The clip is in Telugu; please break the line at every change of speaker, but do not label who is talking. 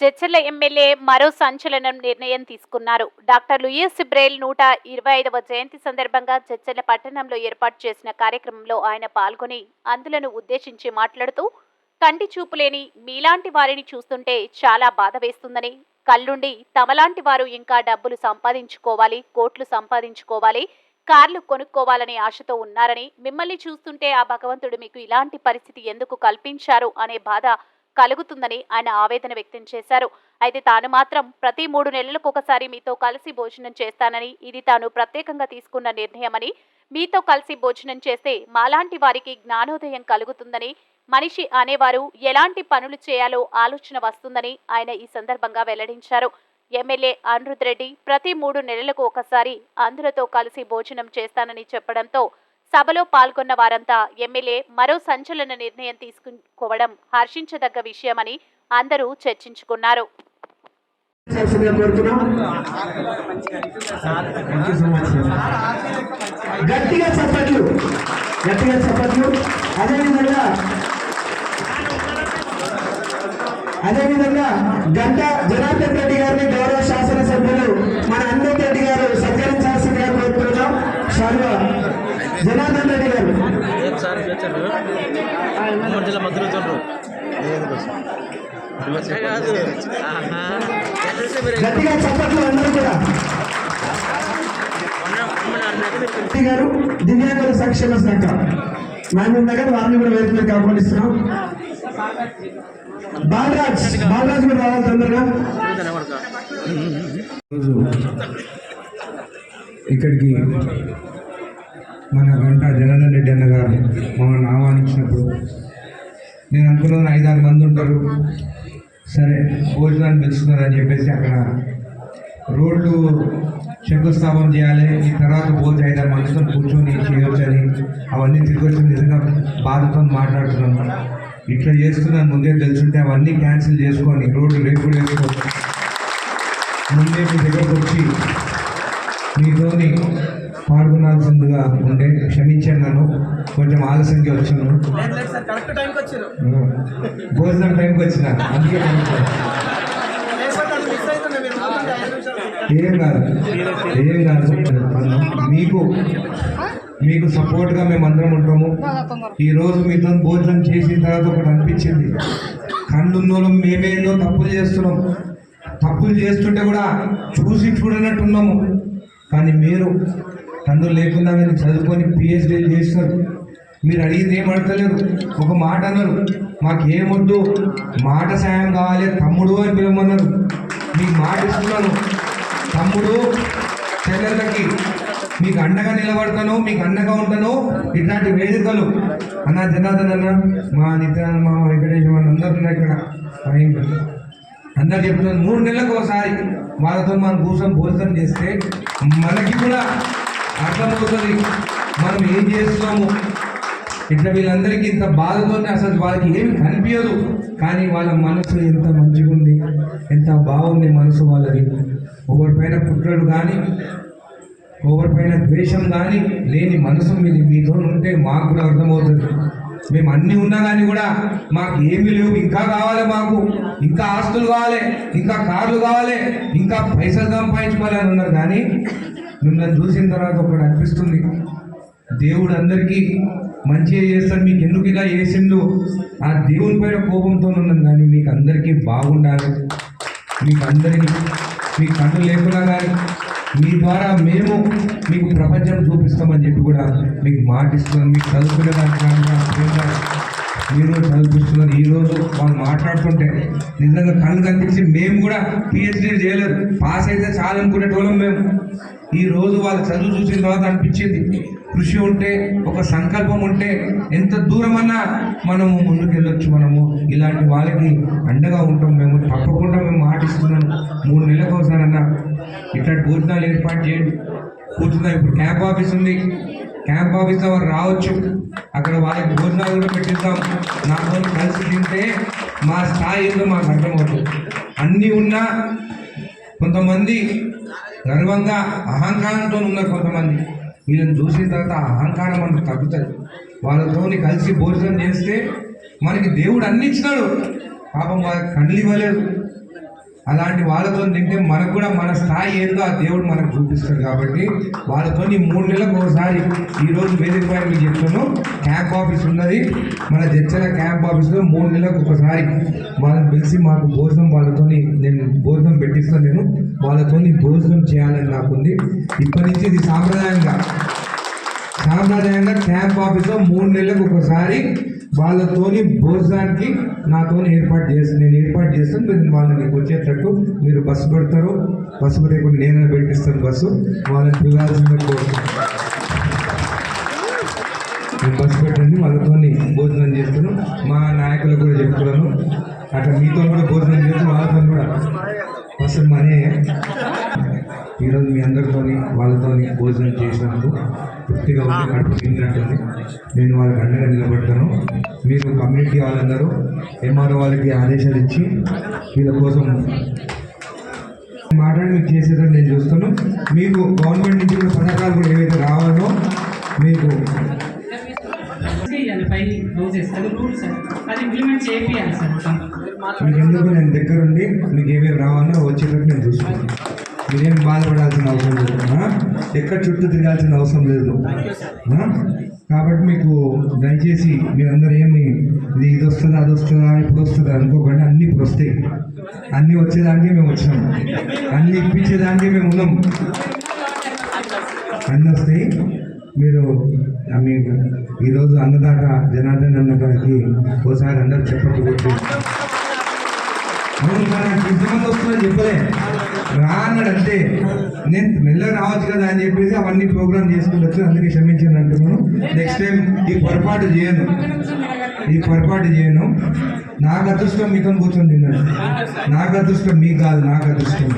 జడ్చర్ల ఎమ్మెల్యే మరో సంచలనం నిర్ణయం తీసుకున్నారు. డాక్టర్ లూయిస్ బ్రెయిల్ నూట ఇరవై ఐదవ జయంతి సందర్భంగా జడ్చర్ల పట్టణంలో ఏర్పాటు చేసిన కార్యక్రమంలో ఆయన పాల్గొని అందులను ఉద్దేశించి మాట్లాడుతూ కంటి చూపు లేని మీలాంటి వారిని చూస్తుంటే చాలా బాధ వేస్తుందని కళ్ళుండి తమలాంటి వారు ఇంకా డబ్బులు సంపాదించుకోవాలి కోట్లు సంపాదించుకోవాలి కార్లు కొనుక్కోవాలనే ఆశతో ఉన్నారని మిమ్మల్ని చూస్తుంటే ఆ భగవంతుడు మీకు ఇలాంటి పరిస్థితి ఎందుకు కల్పించారు? అనే బాధ కలుగుతుందని ఆయన ఆవేదన వ్యక్తం చేశారు. అయితే తాను మాత్రం ప్రతి మూడు నెలలకు ఒకసారి మీతో కలిసి భోజనం చేస్తానని ఇది తాను ప్రత్యేకంగా తీసుకున్న నిర్ణయమని మీతో కలిసి భోజనం చేస్తే మాలాంటి వారికి జ్ఞానోదయం కలుగుతుందని మనిషి అనేవారు ఎలాంటి పనులు చేయాలో ఆలోచన వస్తుందని ఆయన ఈ సందర్భంగా వెల్లడించారు. ఎమ్మెల్యే అనిరుద్ రెడ్డి ప్రతి మూడు నెలలకు ఒకసారి అందరితో కలిసి భోజనం చేస్తానని చెప్పడంతో సభలో పాల్గొన్న వారంతా ఎమ్మెల్యే మరో సంచలన నిర్ణయం తీసుకోవడం హర్షించదగ్గ విషయమని అందరూ చర్చించుకున్నారు.
గట్టిగా చెప్పట్లు గట్టిగా చెప్పట్లు అదేవిధంగా అదేవిధంగా గంట జనార్దన్ రెడ్డి గారిని గౌరవ శాసనసభ్యులు మన అన్వత్ రెడ్డి గారు సత్కరించాల్సిందిగా కోరుతున్నాం శాల్వ జనార్దన్ రెడ్డి గారు.
జిల్లా మధ్యలో చూడరు కాదు.
గట్టిగా చెప్పట్లు అందరూ కూడా. గారు దివ్యాంగుల సంక్షేమ శాఖ. మహబూబ్ నగర్ వారిని కూడా మీద ఆహ్వానిస్తున్నాం. బాలరాజ్ బాలరాజ్ కూడా రావాలి తొందరగా.
ఇక్కడికి మన గంట జనార్దన్ రెడ్డి అన్న గారు మమ్మల్ని ఆహ్వానించినప్పుడు నేను అనుకున్నాను ఐదారు మంది ఉంటారు. సరే భోజనాన్ని పిలుస్తున్నారని చెప్పేసి అక్కడ రోడ్లు శంకుస్థాపన చేయాలి. ఈ తర్వాత భోజనం ఐదారు మందితో కూర్చొని చేయొచ్చని అవన్నీ తిరిగి వచ్చి నిజంగా బాధతో మాట్లాడుతున్నాను. ఇట్లా చేస్తున్నాను ముందే తెలుసుంటే అవన్నీ క్యాన్సిల్ చేసుకొని రోడ్లు రేపు వేసుకోవాలి. ముందే మీ దగ్గరకు వచ్చి మీతోని పాల్గొనాల్సిందిగా ఉండే క్షమించాను నన్ను. కొంచెం ఆలస్యంగా వచ్చాను. భోజనం టైంకి వచ్చిన? అందుకే. ఏం కాదు ఏం కాదు. మీకు మీకు సపోర్ట్గా మేము అందరం ఉంటాము ఈరోజు మీతో భోజనం చేసిన తర్వాత ఒకటి అనిపించింది. కళ్ళున్నోళ్ళం మేమేందో తప్పులు చేస్తున్నాం. తప్పులు చేస్తుంటే కూడా చూసి చూడనట్టున్నాము. కానీ మీరు తండ్రులు లేకుండా మీరు చదువుకొని పిహెచ్డీలు చేస్తున్నారు. మీరు అడిగింది ఏం అడతలేరు ఒక మాట అన్నారు. మాకేమొద్దు మాట సాయం కావాలి తమ్ముడు అని పిలవమన్నారు. మీకు మాట ఇస్తున్నాను. తమ్ముడు చెల్లెళ్ళకి మీకు అండగా నిలబడతాను మీకు అండగా ఉంటాను. ఇట్లాంటి వేదికలు. అన్న జనార్దన్ అన్న మా నిత్యానంద మా వెంకటేశ్వర అందరూ ఉన్నాయి ఇక్కడ. అందరు చెప్తున్నారు. మూడు నెలలకు ఒకసారి వాళ్ళతో మనం కూర్చొని భోజనం చేస్తే మనకి కూడా అర్థమవుతుంది. మనం ఏం చేస్తున్నాము? ఇట్లా వీళ్ళందరికీ ఇంత బాధతోనే అసలు వాళ్ళకి ఏమి కనిపించదు. కానీ వాళ్ళ మనసు ఎంత మంచిగా ఉంది ఎంత బాగుంది మనసు వాళ్ళది. ఎవరిపైన కుట్రలు కానీ ఎవరిపైన ద్వేషం కానీ లేని మనసు మీది మీతో ఉంటే మాకు కూడా అర్థమవుతుంది. మేము అన్నీ ఉన్నా కానీ కూడా మాకు ఏమీ లేవు. ఇంకా కావాలి మాకు. ఇంకా ఆస్తులు కావాలి ఇంకా కార్లు కావాలి ఇంకా పైసలు సంపాదించుకోవాలి అని ఉన్నారు. కానీ మిమ్మల్ని చూసిన తర్వాత ఒకటి అనిపిస్తుంది. దేవుడు అందరికీ మంచిగా చేస్తాడు మీకు ఎందుకు ఇలా చేసిండు? ఆ దేవుని పైన కోపంతో ఉన్నాను కానీ మీకు అందరికీ బాగుండాలి. మీకు అందరికీ మీ కన్ను లేకుండా కానీ మీ ద్వారా మేము మీకు ప్రపంచం చూపిస్తామని చెప్పి కూడా మీకు మాటిస్తున్నాను మీకు చదువుకునే దానికి ఈరోజు నా ఈరోజు వాళ్ళు మాట్లాడుతుంటే నిజంగా కళ్ళు కనిపించి మేము కూడా పిహెచ్డీ చేయలేదు. పాస్ అయితే చాలు అనుకునేటోళ్ళం మేము. ఈ రోజు వాళ్ళు చదువు చూసిన తర్వాత అనిపించింది. కృషి ఉంటే ఒక సంకల్పం ఉంటే ఎంత దూరమన్నా మనము ముందుకెళ్ళొచ్చు మనము. ఇలాంటి వాళ్ళకి అండగా ఉంటాం మేము. తప్పకుండా మేము ఆటిస్తున్నాం మూడు నెలలకు ఒకసారి అన్న. ఇట్లాంటి భోజనాలు ఏర్పాటు చేయండి. కూర్చున్నాం. ఇప్పుడు క్యాంప్ ఆఫీస్ ఉంది. క్యాంప్ ఆఫీస్ వారు రావచ్చు. అక్కడ వాళ్ళకి భోజనాలు కూడా పెట్టిద్దాం నాతో కలిసి తింటే మా స్థాయి ఏందో మాకు అర్థమవుతుంది అన్నీ ఉన్నా కొంతమంది గర్వంగా అహంకారంతో ఉన్నారు కొంతమంది. వీళ్ళని చూసిన తర్వాత అహంకారం మనకు తగ్గుతుంది. వాళ్ళతోని కలిసి భోజనం చేస్తే మనకి దేవుడు అన్ని ఇచ్చినాడు. పాపం వాళ్ళకి కళ్ళు ఇవ్వలేదు. అలాంటి వాళ్ళతో తింటే మనకు కూడా మన స్థాయి ఏందో ఆ దేవుడు మనకు చూపిస్తాడు కాబట్టి వాళ్ళతో ఈ మూడు నెలలకు ఒకసారి ఈరోజు వేదిక పైన మీకు చెప్తాను క్యాంప్ ఆఫీస్ ఉన్నది. మన జడ్చల క్యాంప్ ఆఫీస్లో మూడు నెలలకు ఒకసారి వాళ్ళని పిలిచి మాకు భోజనం వాళ్ళతో నేను భోజనం పెట్టిస్తాను నేను. వాళ్ళతో భోజనం చేయాలని నాకుంది. ఇప్పటి నుంచి ఇది సాంప్రదాయంగా. సాంప్రదాయంగా క్యాంప్ ఆఫీస్లో మూడు నెలలకు ఒకసారి వాళ్ళతోని భోజనానికి నాతోని ఏర్పాటు చేసి నేను ఏర్పాటు చేస్తాను. మీరు వాళ్ళని వచ్చేటట్టు మీరు బస్సు పెడతారు. బస్సు లేకుండా నేను పెట్టిస్తాను బస్సు. వాళ్ళని పిల్లాల్సిందే నేను బస్సు పెట్టండి వాళ్ళతోని భోజనం చేస్తాను. మా నాయకులకు కూడా చెప్తున్నాను. అట్లా మీతో కూడా భోజనం చేస్తాను వాళ్ళతో కూడా. Bus money. ఈరోజు మీ అందరితోని వాళ్ళతోని భోజనం చేసినందుకు తృప్తిగా ఉంది. కడుపు తిన్నట్టుంది నేను వాళ్ళకి అండగా నిలబడతాను. మీరు కమ్యూనిటీ వాళ్ళందరూ ఎంఆర్ఓ వాళ్ళకి ఆదేశాలు ఇచ్చి వీళ్ళ కోసం మాట్లాడి మీకు చేసేదని నేను చూస్తాను. మీకు గవర్నమెంట్ నుంచి కూడా పథకాలు కూడా ఏవైతే రావాలో మీకు మీకు ఎందుకు నేను దగ్గరుండి మీకు ఏమేమి రావాలో వచ్చేటట్టు చూసుకుంటాను మీరేం బాధపడాల్సిన అవసరం లేదు. ఎక్కడ చుట్టూ తిరగాల్సిన అవసరం లేదు. కాబట్టి మీకు దయచేసి మీరందరూ ఏమి ఇది ఇది వస్తుందా అది వస్తుందా ఇప్పుడు వస్తుందా అనుకోకుండా. అన్నీ ఇప్పుడు వస్తాయి. అన్నీ వచ్చేదానికే మేము వచ్చాము అన్నీ ఇప్పించేదానికే మేము ఉన్నాం. అన్నీ వస్తాయి. మీరు ఆ మీకు ఈరోజు అన్నదాత జనార్దన్ అన్న ఒకసారి అందరు చెప్పకపోతే అవును ఇంతమంది వస్తుందని చెప్పలే. రా అన్నాడు అంతే నేను మెల్లగా రావచ్చు కదా అని చెప్పేసి అవన్నీ ప్రోగ్రామ్ చేసుకోవచ్చు అందుకే క్షమించాను అంటున్నాను. నెక్స్ట్ టైం ఈ పొరపాటు చేయను. ఈ పొరపాటు చేయను. నాకు అదృష్టం మీతో కూర్చొని తిన్నాను. నాకు అదృష్టం మీకు కాదు నాకు అదృష్టం.